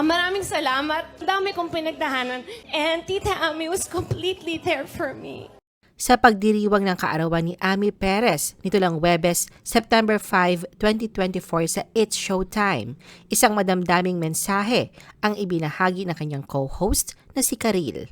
Ah, maraming salamat. Dami kong pinagdahanan. And Tita Ami was completely there for me. Sa pagdiriwang ng kaarawan ni Ami Perez nito lang Webes, September 5, 2024 sa It's Showtime, isang madamdaming mensahe ang ibinahagi ng kanyang co-host na si Karil.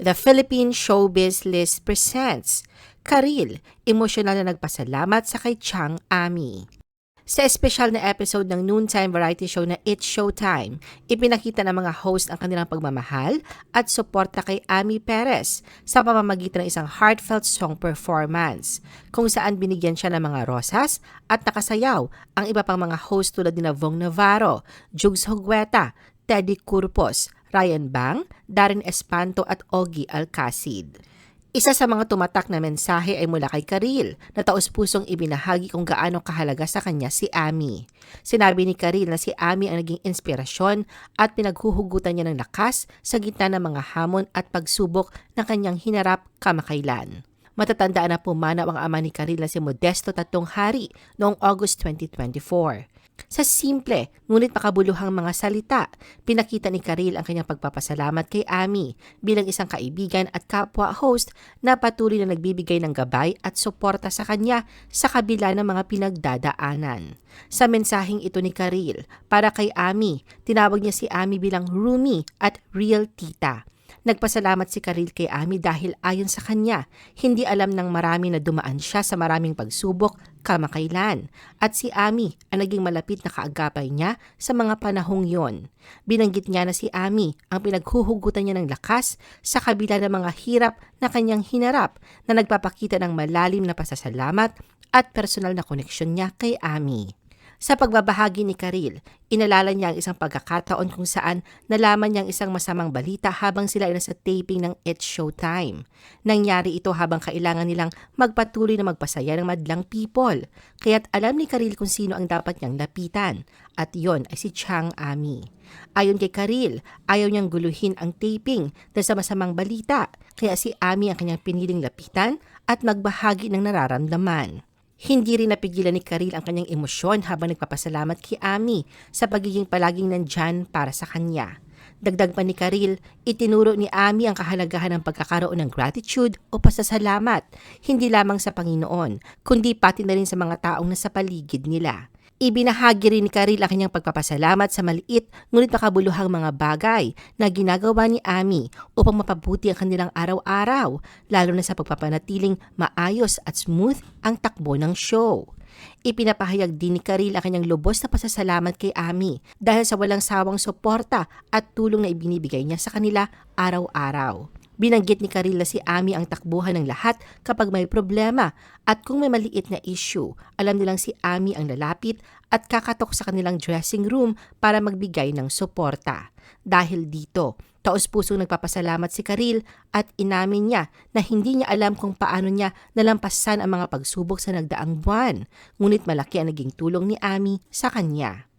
The Philippine Showbiz List presents Karil, emosyonal na nagpasalamat sa kay Chang Ami. Sa espesyal na episode ng noontime variety show na It's Showtime, ipinakita ng mga host ang kanilang pagmamahal at suporta kay Ami Perez sa pamamagitan ng isang heartfelt song performance, kung saan binigyan siya ng mga rosas at nakasayaw ang iba pang mga host tulad ni Vong Navarro, Jugs Hugueta, Teddy Curpos, Ryan Bang, Darren Espanto at Ogie Alcacid. Isa sa mga tumatak na mensahe ay mula kay Karil na taos-pusong ibinahagi kung gaano kahalaga sa kanya si Ami. Sinabi ni Karil na si Ami ang naging inspirasyon at pinaghuhugutan niya ng lakas sa gitna ng mga hamon at pagsubok ng kanyang hinarap kamakailan. Matatandaan na pumanaw ang ama ni Karil na si Modesto Tatong Hari noong August 2024. Sa simple, ngunit makabuluhang mga salita, pinakita ni Karil ang kanyang pagpapasalamat kay Ami bilang isang kaibigan at kapwa-host na patuloy na nagbibigay ng gabay at suporta sa kanya sa kabila ng mga pinagdadaanan. Sa mensaheng ito ni Karil, para kay Ami, tinawag niya si Ami bilang Rumi at Real Tita. Nagpasalamat si Karil kay Ami dahil ayon sa kanya, hindi alam ng marami na dumaan siya sa maraming pagsubok kamakailan. At si Ami ang naging malapit na kaagapay niya sa mga panahong yon. Binanggit niya na si Ami ang pinaghuhugutan niya ng lakas sa kabila ng mga hirap na kanyang hinarap na nagpapakita ng malalim na pasasalamat at personal na koneksyon niya kay Ami. Sa pagbabahagi ni Karil, inalala niya ang isang pagkakataon kung saan nalaman niya ang isang masamang balita habang sila ay nasa taping ng It's Showtime. Nangyari ito habang kailangan nilang magpatuloy na magpasaya ng madlang people. Kaya't alam ni Karil kung sino ang dapat niyang lapitan. At yon ay si Chang Ami. Ayon kay Karil, ayaw niyang guluhin ang taping dahil sa masamang balita. Kaya si Ami ang kanyang piniling lapitan at magbahagi ng nararamdaman. Hindi rin napigilan ni Karil ang kanyang emosyon habang nagpapasalamat kay Ami sa pagiging palaging nandyan para sa kanya. Dagdag pa ni Karil, itinuro ni Ami ang kahalagahan ng pagkakaroon ng gratitude o pasasalamat, hindi lamang sa Panginoon, kundi pati na rin sa mga taong nasa paligid nila. Ibinahagi rin ni Karil ang kanyang pagpapasalamat sa maliit ngunit makabuluhang mga bagay na ginagawa ni Ami upang mapabuti ang kanilang araw-araw, lalo na sa pagpapanatiling maayos at smooth ang takbo ng show. Ipinapahayag din ni Karil ang kanyang lubos na pasasalamat kay Ami dahil sa walang sawang suporta at tulong na ibinibigay niya sa kanila araw-araw. Binanggit ni Karil na si Ami ang takbuhan ng lahat kapag may problema at kung may maliit na issue, alam nilang si Ami ang lalapit at kakatok sa kanilang dressing room para magbigay ng suporta. Dahil dito, taos-pusong nagpapasalamat si Karil at inamin niya na hindi niya alam kung paano niya nalampasan ang mga pagsubok sa nagdaang buwan, ngunit malaki ang naging tulong ni Ami sa kanya.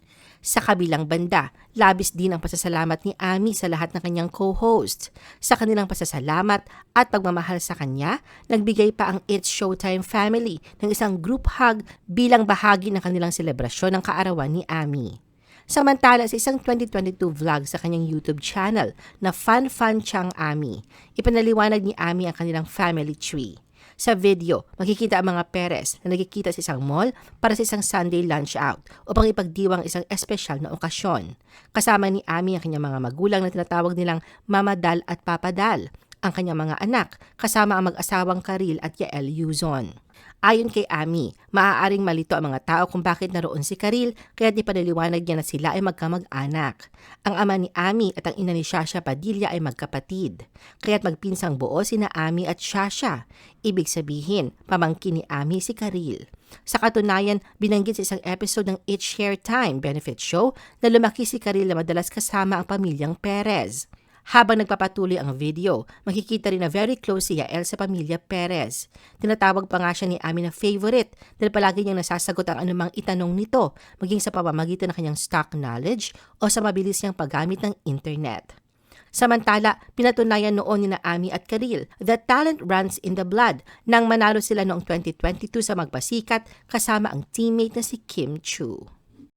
Sa kabilang banda, labis din ang pasasalamat ni Ami sa lahat ng kanyang co-hosts. Sa kanilang pasasalamat at pagmamahal sa kanya, nagbigay pa ang It's Showtime family ng isang group hug bilang bahagi ng kanilang selebrasyon ng kaarawan ni Ami. Samantala sa isang 2022 vlog sa kanyang YouTube channel na Fun Fun Chang Ami, ipanaliwanag ni Ami ang kanilang family tree. Sa video, makikita ang mga Perez na nagkikita sa isang mall para sa isang Sunday lunch out upang ipagdiwang isang espesyal na okasyon. Kasama ni Ami ang kanyang mga magulang na tinatawag nilang Mama Dal at Papa Dal, ang kanyang mga anak, kasama ang mag-asawang Karil at Yael Yuzon. Ayon kay Ami, maaaring malito ang mga tao kung bakit naroon si Karil kaya di panaliwanag niya na sila ay magkamag-anak. Ang ama ni Ami at ang ina ni Shasha Padilla ay magkapatid. Kaya't magpinsang buo sina Ami at Shasha. Ibig sabihin, pamangkin ni Ami si Karil. Sa katunayan, binanggit sa isang episode ng It's Share Time benefit show na lumaki si Karil na madalas kasama ang pamilyang Perez. Habang nagpapatuloy ang video, makikita rin na very close si Yael sa pamilya Perez. Tinatawag pa nga siya ni Ami na favorite dahil palagi niyang nasasagot ang anumang itanong nito, maging sa pamamagitan ng kanyang stock knowledge o sa mabilis niyang paggamit ng internet. Samantala, pinatunayan noon ni na Ami at Karil that talent runs in the blood nang manalo sila noong 2022 sa magpasikat kasama ang teammate na si Kim Chu.